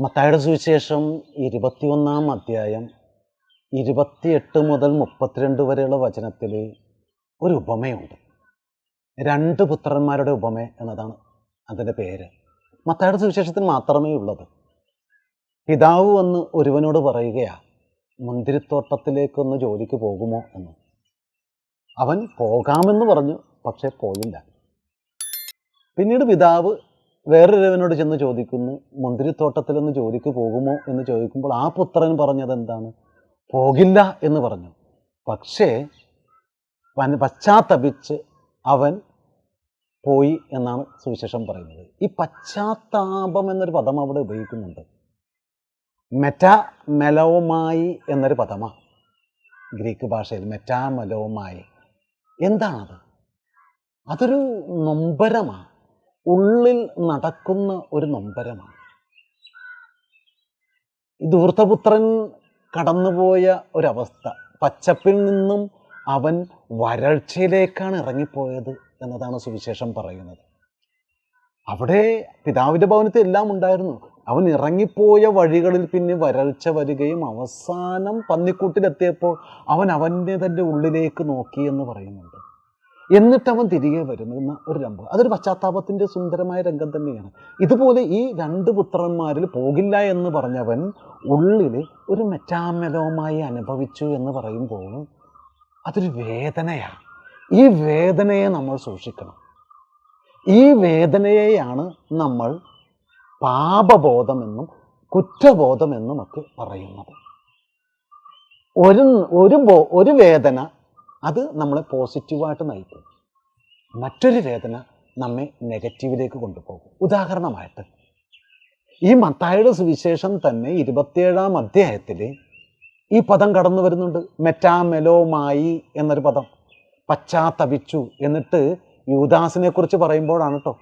മത്തായുടെ സുവിശേഷം ഇരുപത്തിയൊന്നാം അധ്യായം ഇരുപത്തിയെട്ട് മുതൽ മുപ്പത്തിരണ്ട് വരെയുള്ള വചനത്തിൽ ഒരു ഉപമയുണ്ട്. രണ്ട് പുത്രന്മാരുടെ ഉപമ എന്നതാണ് അതിന്റെ പേര്. മത്തായുടെ സുവിശേഷത്തിൽ മാത്രമേ ഉള്ളത്. പിതാവ് വന്ന് ഒരുവനോട് പറയുകയാ മുന്തിരിത്തോട്ടത്തിലേക്കൊന്ന് ജോലിക്ക് പോകുമോ എന്ന്. അവൻ പോകാമെന്ന് പറഞ്ഞു പക്ഷേ പോയില്ല. പിന്നീട് പിതാവ് വേറൊരുവനോട് ചെന്ന് ചോദിക്കുന്നു മുന്തിരിത്തോട്ടത്തിലൊന്ന് ജോലിക്ക് പോകുമോ എന്ന് ചോദിക്കുമ്പോൾ ആ പുത്രൻ പറഞ്ഞത് എന്താണ്? പോകില്ല എന്ന് പറഞ്ഞു. പക്ഷേ പശ്ചാത്തപിച്ച് അവൻ പോയി എന്നാണ് സുവിശേഷം പറയുന്നത്. ഈ പശ്ചാത്താപം എന്നൊരു പദം അവിടെ ഉപയോഗിക്കുന്നുണ്ട്. മെറ്റാ മെലോമായി എന്നൊരു പദമാണ് ഗ്രീക്ക് ഭാഷയിൽ മെറ്റാ മെലോമായി എന്താണത്? അതൊരു നൊമ്പരമാണ് ഉള്ളിൽ നടക്കുന്ന ഒരു നൊമ്പരമാണ്. ധൂർത്തപുത്രൻ കടന്നുപോയ ഒരവസ്ഥ. പച്ചപ്പിൽ നിന്നും അവൻ വരൾച്ചയിലേക്കാണ് ഇറങ്ങിപ്പോയത് എന്നതാണ് സുവിശേഷം പറയുന്നത്. അവിടെ പിതാവിന്റെ ഭവനത്തിൽ എല്ലാം ഉണ്ടായിരുന്നു. അവൻ ഇറങ്ങിപ്പോയ വഴികളിൽ പിന്നെ വരൾച്ച വരികയും അവസാനം പന്നിക്കൂട്ടിലെത്തിയപ്പോൾ അവൻ അവന്റെ തന്റെ ഉള്ളിലേക്ക് നോക്കി എന്ന് പറയുന്നുണ്ട്. എന്നിട്ട് അവൻ തിരികെ വരുന്ന ഒരു രംഗം അതൊരു പശ്ചാത്താപത്തിന്റെ സുന്ദരമായ രംഗം തന്നെയാണ്. ഇതുപോലെ ഈ രണ്ട് പുത്രന്മാരിൽ പോകില്ല എന്ന് പറഞ്ഞവൻ ഉള്ളിൽ ഒരു മെറ്റാമലവുമായി അനുഭവിച്ചു എന്ന് പറയുമ്പോൾ അതൊരു വേദനയാണ്. ഈ വേദനയെ നമ്മൾ സൂക്ഷിക്കണം. ഈ വേദനയെയാണ് നമ്മൾ പാപബോധമെന്നും കുറ്റബോധമെന്നും ഒക്കെ പറയുന്നത്. ഒരു ഒരു ബോ ഒരു വേദന അത് നമ്മളെ പോസിറ്റീവായിട്ട് നയിക്കും. മറ്റൊരു വേദന നമ്മെ നെഗറ്റീവിലേക്ക് കൊണ്ടുപോകും. ഉദാഹരണമായിട്ട് ഈ മത്തായുടെ സുവിശേഷം തന്നെ ഇരുപത്തിയേഴാം അധ്യായത്തിൽ ഈ പദം കടന്നു വരുന്നുണ്ട്. മെറ്റാമെലോമായി എന്നൊരു പദം. പശ്ചാത്തപിച്ചു എന്നിട്ട് യൂദാസിനെ കുറിച്ച് പറയുമ്പോഴാണ് കേട്ടോ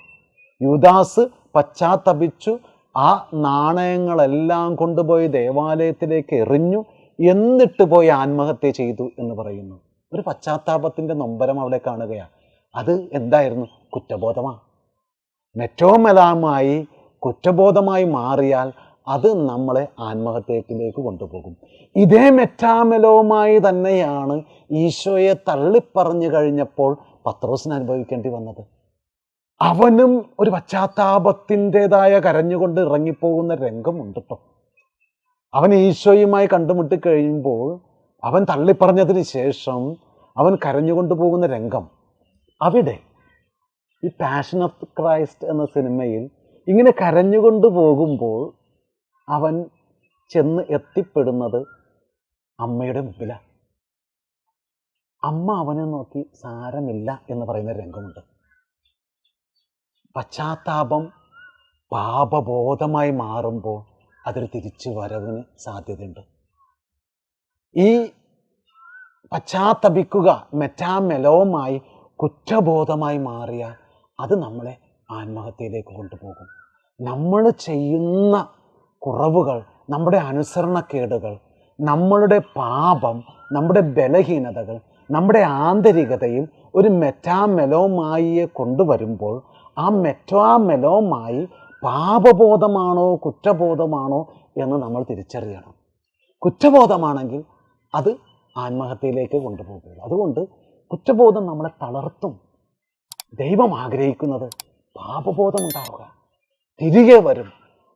യൂദാസ് പശ്ചാത്തപിച്ചു ആ നാണയങ്ങളെല്ലാം കൊണ്ടുപോയി ദേവാലയത്തിലേക്ക് എറിഞ്ഞു എന്നിട്ട് പോയി ആത്മഹത്യ ചെയ്തു എന്ന് പറയുന്നു. ഒരു പശ്ചാത്താപത്തിന്റെ നൊമ്പരം അവിടെ കാണുകയാണ്. അത് എന്തായിരുന്നു? കുറ്റബോധമാണ് മെറ്റോമെലാമായി കുറ്റബോധമായി മാറിയാൽ അത് നമ്മളെ ആത്മഹത്യത്തിലേക്ക് കൊണ്ടുപോകും. ഇതേ മെറ്റാമെലോമായി തന്നെയാണ് ഈശോയെ തള്ളിപ്പറഞ്ഞു കഴിഞ്ഞപ്പോൾ പത്രോസിന് അനുഭവിക്കേണ്ടി വന്നത്. അവനും ഒരു പശ്ചാത്താപത്തിന്റെതായ കരഞ്ഞുകൊണ്ട് ഇറങ്ങിപ്പോകുന്ന രംഗമുണ്ട് കേട്ടോ അവൻ ഈശോയുമായി കണ്ടുമുട്ടി കഴിയുമ്പോൾ അവൻ തള്ളിപ്പറഞ്ഞതിന് ശേഷം അവൻ കരഞ്ഞുകൊണ്ട് പോകുന്ന രംഗം. അവിടെ ഈ പാഷൻ ഓഫ് ക്രൈസ്റ്റ് എന്ന സിനിമയിൽ ഇങ്ങനെ കരഞ്ഞുകൊണ്ട് പോകുമ്പോൾ അവൻ ചെന്ന് എത്തിപ്പെടുന്നത് അമ്മയുടെ മുമ്പിലാണ് അമ്മ അവനെ നോക്കി സാരമില്ല എന്ന് പറയുന്ന രംഗമുണ്ട്. പശ്ചാത്താപം പാപബോധമായി മാറുമ്പോൾ അതൊരു തിരിച്ചു വരവിന് സാധ്യതയുണ്ട്. ഈ പശ്ചാത്തപിക്കുക മെറ്റാമെലോമായി കുറ്റബോധമായി മാറിയാൽ അത് നമ്മളെ ആത്മഹത്യയിലേക്ക് കൊണ്ടുപോകും. നമ്മൾ ചെയ്യുന്ന കുറവുകൾ നമ്മുടെ അനുസരണക്കേടുകൾ നമ്മളുടെ പാപം നമ്മുടെ ബലഹീനതകൾ നമ്മുടെ ആന്തരികതയിൽ ഒരു മെറ്റാമെലോമായിയെ കൊണ്ടുവരുമ്പോൾ ആ മെറ്റാമെലോമായി പാപബോധമാണോ കുറ്റബോധമാണോ എന്ന് നമ്മൾ തിരിച്ചറിയണം. കുറ്റബോധമാണെങ്കിൽ അത് ആത്മഹത്യയിലേക്ക് കൊണ്ടുപോകുകയുള്ളൂ അതുകൊണ്ട് കുറ്റബോധം നമ്മളെ തളർത്തും. ദൈവം ആഗ്രഹിക്കുന്നത് പാപബോധം ഉണ്ടാവുക. തിരികെ വരും.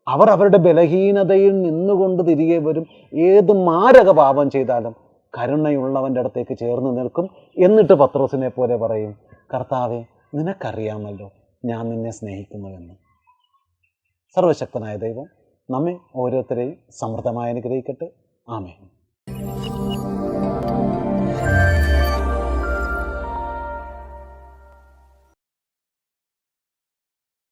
അവർ അവരുടെ ബലഹീനതയിൽ നിന്നുകൊണ്ട് തിരികെ വരും. ഏത് മാരക പാപം ചെയ്താലും കരുണയുള്ളവന്റെ അടുത്തേക്ക് ചേർന്ന് നിൽക്കും. എന്നിട്ട് പത്രോസിനെ പോലെ പറയും കർത്താവെ നിനക്കറിയാമല്ലോ ഞാൻ നിന്നെ സ്നേഹിക്കുന്നുവെന്ന്. സർവശക്തനായ ദൈവം നമ്മെ ഓരോരുത്തരെയും സമൃദ്ധമായി അനുഗ്രഹിക്കട്ടെ. ആമേ